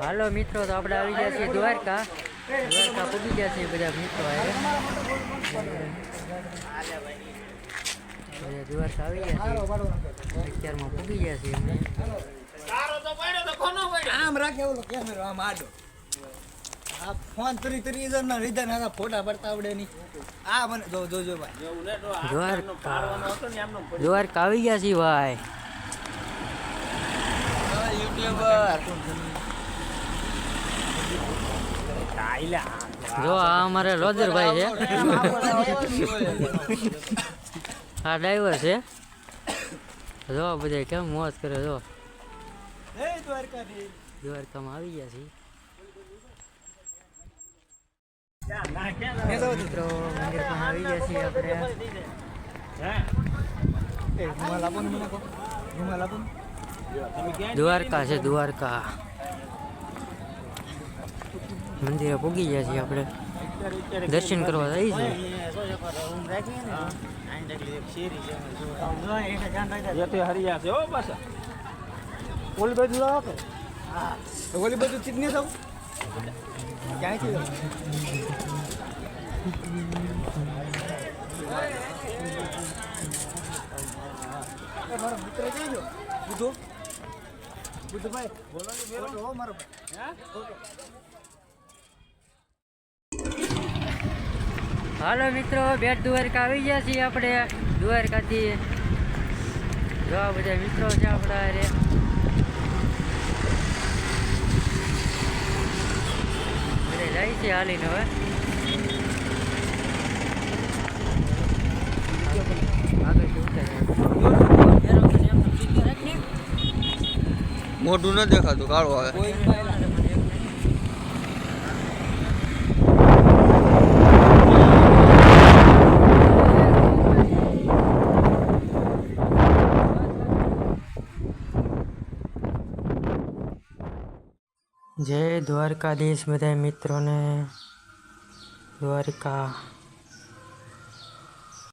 હાલો મિત્રો તો આપણે આવી ગયા છીએ દ્વારકા. દ્વારકા પૂગી ગયા છીએ બધા મિત્રો. બધા દ્વારકા આવી ગયા છીએ. અત્યારમાં પૂગી ગયા છીએ અમે. આમ રાખે ઓલો કેમેરો આમ આડો. આ ફોન તરી તરી ના લીધા ને ફોટા પડતા આવડે નહીં. આ મને જો જો જો ભાઈ. દ્વારકા. આવી ગયા છીએ ભાઈ. યુટ્યુબર જો આ અમારે લોજરભાઈ છે. આ ડ્રાઈવર છે. જો બધા કેમ મોજ કરે જો. દ્વારકામાં આવી ગયા છીએ. આવી ગયા આપણે. દ્વારકા છે દ્વારકા. મંદિરે પૂગી ગયા છીએ આપણે. દર્શન કરવા જઈએ છીએ એ મારો મિત્ર હાલો મિત્રો બેટ દ્વારકા આવી ગયા છીએ આપણે. દ્વારકાથી જો બધા મિત્રો છે આપણા અરે બધા જાય છે હાલીને હવે. મોઢું ન દેખાતું કાળો આવે. જય દ્વારકાધીશ બધા મિત્રોને. દ્વારકા.